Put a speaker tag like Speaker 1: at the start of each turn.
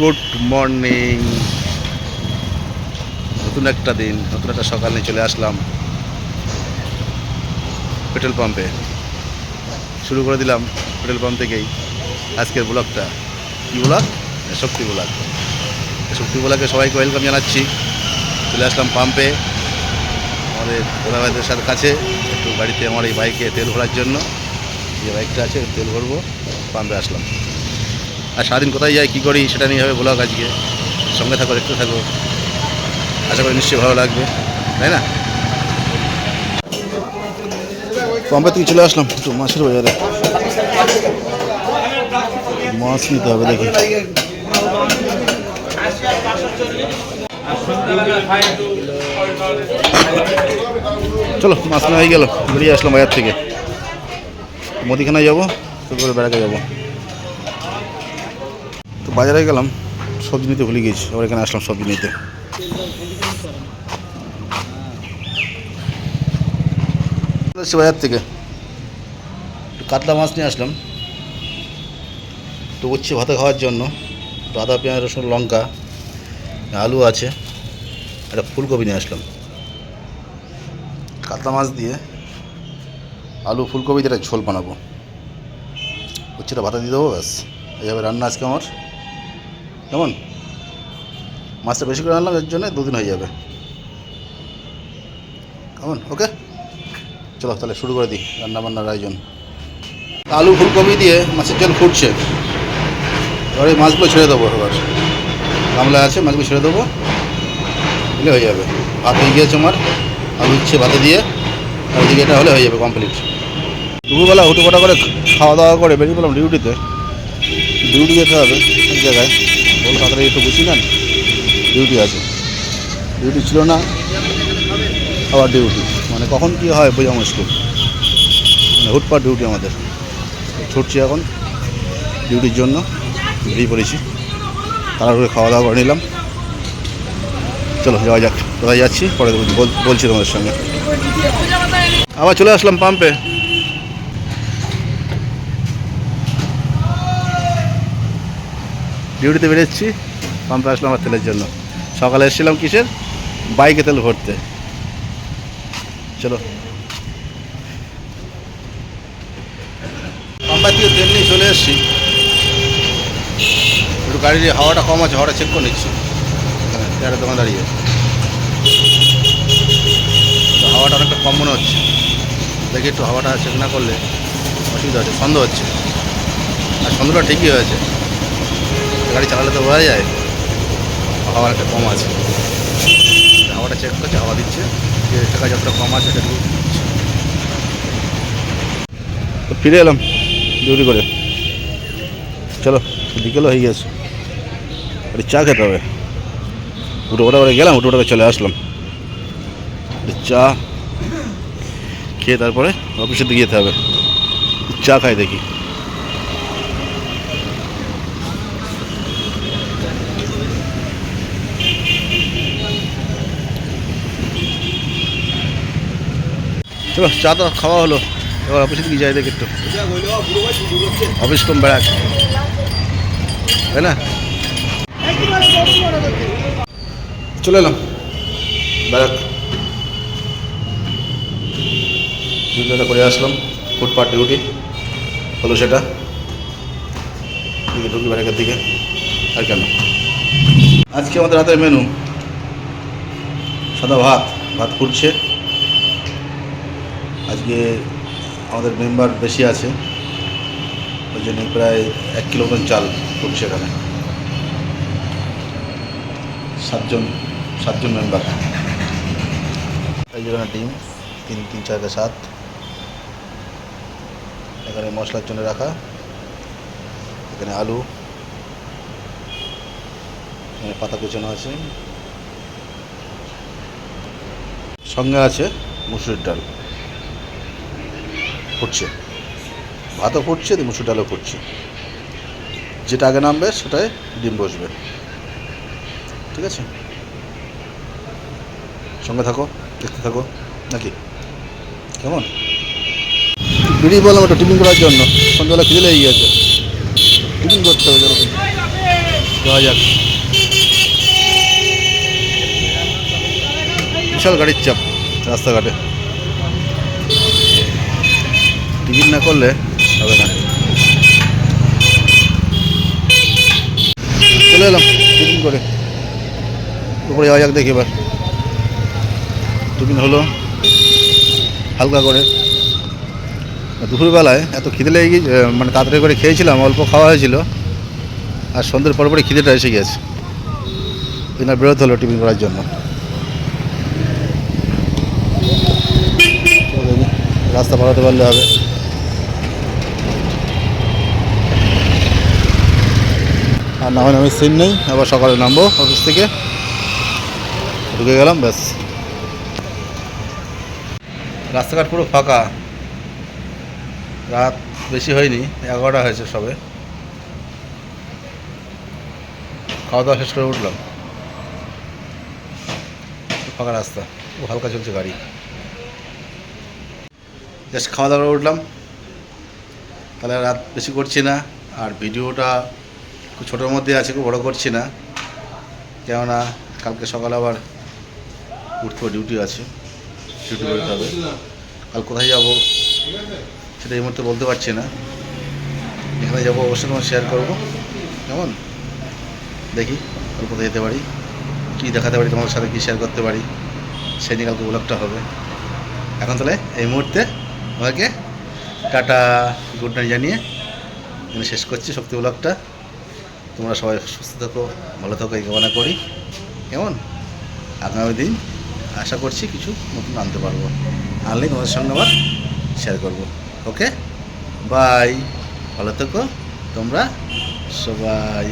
Speaker 1: Good morning. নতুন একটা দিন, নতুন একটা সকাল নিয়ে চলে আসলাম পেট্রোল পাম্পে। শুরু করে দিলাম পেট্রোল পাম্প থেকেই আজকের ব্লগটা। কী ব্লগ? শক্তি ব্লগ। শক্তি ব্লগে সবাইকে ওয়েলকাম জানাচ্ছি। চলে আসলাম পাম্পে। আমাদের দাদাভাইদের সাথে কাছে, একটু গাড়িতে আমার এই বাইকে তেল ভরার জন্য। যে বাইকটা আছে, তেল ভরবো। পাম্পে আসলাম। আর সারাদিন কোথায় যাই, কী করি, সেটা নিয়ে হবে ব্লগ আজকে। সঙ্গে থাকো, দেখতে থাকো। আশা করি নিশ্চয়ই ভালো লাগবে, তাই না? পাম্পে থেকে চলে আসলাম, একটু মাছের বাজারে। মাছ নিতে হবে, দেখি। চলো, মাছ নেওয়া হয়ে গেল, বেরিয়ে আসলাম বাজার থেকে। মুদিখানায় যাব, তারপরে বেড়াতে যাব। তো বাজারে গেলাম, সবজি নিতে ভুলে গেছি আবার এখানে আসলাম সবজি নিতে। এসেছি বাজার থেকে। কাতলা মাছ নিয়ে আসলাম। তো উচ্ছে ভাতে খাওয়ার জন্য আদা, পেঁয়াজ, রসুন, লঙ্কা, আলু আছে, একটা ফুলকপি নিয়ে আসলাম। কাতলা মাছ দিয়ে আলু ফুলকপি দিয়ে একটা ঝোল বানাবো। উচ্ছেটা ভাতা দিয়ে দেবো, ব্যাস। এইভাবে রান্না আজকে আমার। কেমন? মাছটা বেশি করে আনলাম, এর জন্য দুদিন হয়ে যাবে। কেমন? ওকে? চলো তাহলে শুরু করে দিই রান্না বান্নার আয়োজন। আলু ফুলকপি দিয়ে মাছের ঝোল ফুটছে। এবার এই মাছগুলো ছেড়ে দেবো এবার। গামলা আছে, মাছগুলো ছেড়ে দেবো। দিলে হয়ে যাবে। ভাত হয়ে গিয়েছে আমার। আলু উচ্ছে ভাতে দিয়ে। আর ওদিকে এটা হলে হয়ে যাবে কমপ্লিট দুপুরবেলা হুটোপাটা করে খাওয়া দাওয়া করে বেরিয়ে পেলাম ডিউটিতে। ডিউটি যেতে হবে এক জায়গায়। তাড়াতাড়ি একটু বুঝি না ডিউটি আছে। ডিউটি ছিল না, আবার ডিউটি মানে কখন কী হয় বোঝা মুশকিল। মানে হুটপাট ডিউটি আমাদের। ছুটছি এখন ডিউটির জন্য। বেরিয়ে পড়েছি। তাড়াহুড়ো খাওয়া দাওয়া করে নিলাম। চলো, যাওয়া যাক। কোথায় যাচ্ছি? পরে বল- বলছি তোমাদের সঙ্গে। আবার চলে আসলাম পাম্পে ডিউটিতে বেরোচ্ছি, পাম্পে আসলাম আমার তেলের জন্য। সকালে এসেছিলাম কিসের? বাইকে তেল ভরতে। চলো। পাম্পার থেকে তেল নিয়ে চলে এসেছি। একটু গাড়ির হাওয়াটা কম আছে, হাওয়াটা চেক করে নিচ্ছি। এখানে চেয়ারের দোকান দাঁড়িয়ে হাওয়াটা অনেকটা কম মনে হচ্ছে। দেখি একটু হাওয়াটা চেক না করলে অসুবিধা হচ্ছে সন্দেহ হচ্ছে। আর সন্দেহটা ঠিকই হয়েছে। গাড়ি চালালে তো বোঝা যায়। হাওয়া একটা কম আছে। হাওয়াটা চেক করছে হাওয়া দিচ্ছে। যে টাকা যতটা কম আছে সেটা তো ফিরে এলাম ডিউটি করে। চলো বিকেলও হয়ে গেছে। একটু চা খেতে হবে। উঠো ওটা করে গেলাম, উঠো চলে আসলাম। চা খেয়ে তারপরে অফিসের দিকে যেতে হবে। চা খাই দেখি। চলো, চা তো খাওয়া হলো। এবার অফিসে দিকে যাই দেখি একটু। অফিস কম বেড়াক তাই না? চলে এলাম। বেড়াক করে আসলাম ফুটপাথ ডিউটি হলো সেটা। ঢুকি বেড়াকের দিকে। আর কেন? আজকে আমাদের রাতের মেনু সাদা ভাত ভাত ফুটছে। আজকে আমাদের মেম্বার বেশি আছে, ওই জন্য প্রায় এক কিলো মতন চাল ফুটছে এখানে। সাতজন সাতজন মেম্বার। এই ডিম, তিন তিন, চারটে সাত। এখানে মশলার জন্য রাখা। এখানে আলু। এখানে পাতা কুচানো আছে। সঙ্গে আছে মুসুরির ডাল। ফুটছে। ভাতও ফুটছে মুসুর ডালও ফুটছে। যেটা আগে নামবে, সেটাই ডিম বসবে। ঠিক আছে? সঙ্গে থাকো, দেখতে থাকো, নাকি? কেমন? বেরিয়ে বললাম একটা টিফিন করার জন্য। সন্ধ্যাবেলা খিদে লেগে গেছে। টিফিন করতে হবে, যেরকম। যাওয়া যাক। বিশাল গাড়ির চাপ রাস্তাঘাটে। টিকিট না করলে হবে না। চলে এলাম, টিফিন করে। উপরে যাওয়া যাক দেখি এবার। টিফিন হলো হালকা করে। দুপুরবেলায় এত খিদে লেগে গিয়ে মানে তাড়াতাড়ি করে খেয়েছিলাম, অল্প খাওয়া হয়েছিল। আর সন্ধ্যের পর পরে খিদেটা এসে গেছে। এই জন্য বেরোতে হলো টিফিন করার জন্য। রাস্তা পাঠাতে পারলে হবে। আর না হয় আমি সিন নেই, আবার সকালে নামবো অফিস থেকে। ঢুকে গেলাম, ব্যাস। রাস্তাঘাট পুরো ফাঁকা। রাত বেশি হয়নি, এগারোটা হয়েছে সবে। খাওয়া দাওয়া শেষ করে উঠলাম। ফাঁকা রাস্তা ও হালকা চলছে গাড়ি। জাস্ট খাওয়া দাওয়া উঠলাম। তাহলে রাত বেশি করছি না, আর ভিডিওটা খুব ছোটোর মধ্যে আছে, খুব বড়ো করছি না। কেননা কালকে সকালে আবার উঠতে ডিউটি আছে ডিউটি করতে হবে। কাল কোথায় যাব সেটা এই মুহূর্তে বলতে পারছি না। এখানে যাব অবশ্যই তোমার শেয়ার করব। কেমন? দেখি কাল কোথায় যেতে পারি, কী দেখাতে পারি, তোমাদের সাথে কী শেয়ার করতে পারি, সেই নিয়ে কালকে ব্লগটা হবে। এখন তাহলে এই মুহূর্তে আমাকে টাটা গুড নাইট জানিয়ে শেষ করছি শক্তি ব্লগটা তোমরা সবাই সুস্থ থাকো, ভালো থাকো এই কামনা করি। কেমন? আগামী দিন আশা করছি কিছু নতুন আনতে পারব। আনলে তোমাদের সঙ্গে আবার শেয়ার করব। ওকে বাই ভালো থেকো। তোমরা সবাই।